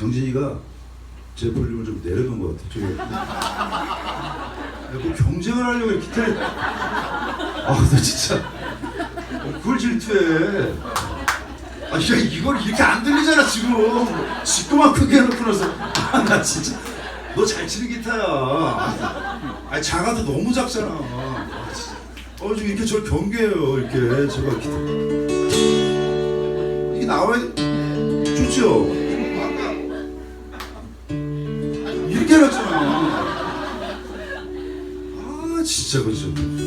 영진이가 제 볼륨을 좀 내려놓은 것 같아. 저기. 뭐 경쟁을 하려고 기타를. 아, 나 진짜. 어, 그걸 질투해. 아, 야, 이걸 이렇게 안 들리잖아, 지금. 지그만 크게 해놓고 나서. 아, 나 진짜. 너 잘 치는 기타야. 아, 작아도 너무 작잖아. 아. 어, 지금 이렇게 저를 경계해요, 이렇게. 제가 기타. 이게 나와야 좋죠? 아, 진짜 그죠.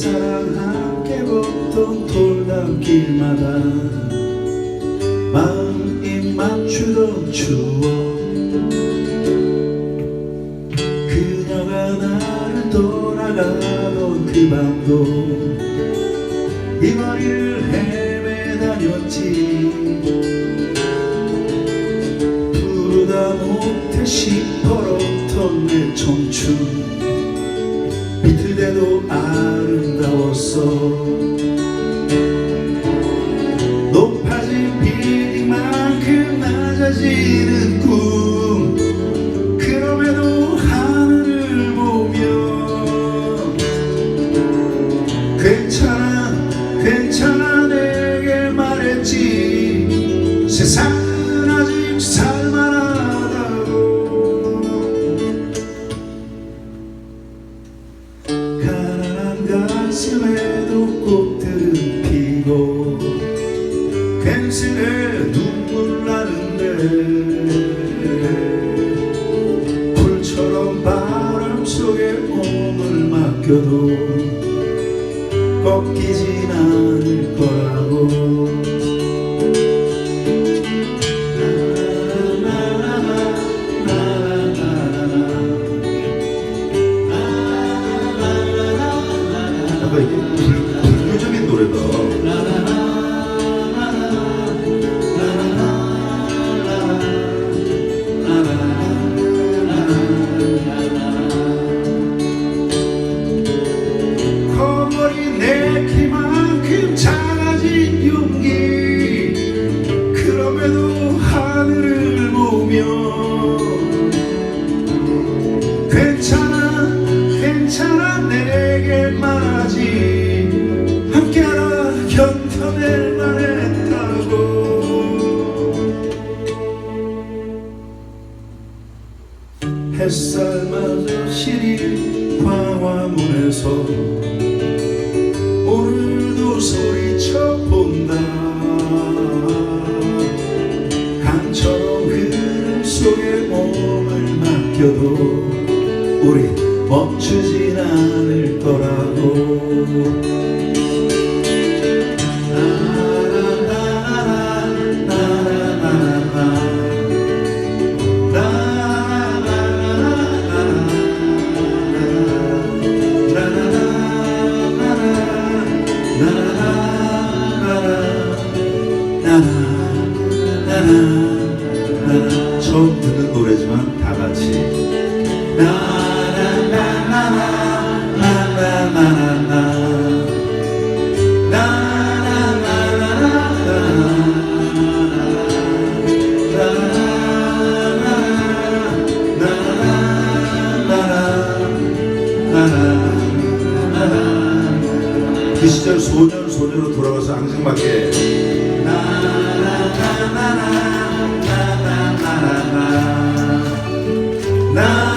첫사랑 함께 걷던 돌담길마다 마음 입 맞추던 추억 그녀가 나를 떠나가던 그 밤도 이 거리를 헤매다녔지. 부르다 못해 시퍼렇던 내 청춘 낮아지는 꿈. 그럼에도 하늘을 보며 괜찮아 괜찮아 내게 말했지. 세상은 아직 살만하다고. 가난한 가슴에도 불처럼 바람 속에 몸을 맡겨도 꺾이진 않을 거라고. 불교적인 노래다 햇살마저 시린 광화문에서 오늘도 소리쳐 본다. 강처럼 흐름 속에 몸을 맡겨도 우리 멈추진 않을 거라고 시절 소년 소녀로 돌아가서 항상 밖에 나나나나나나나나나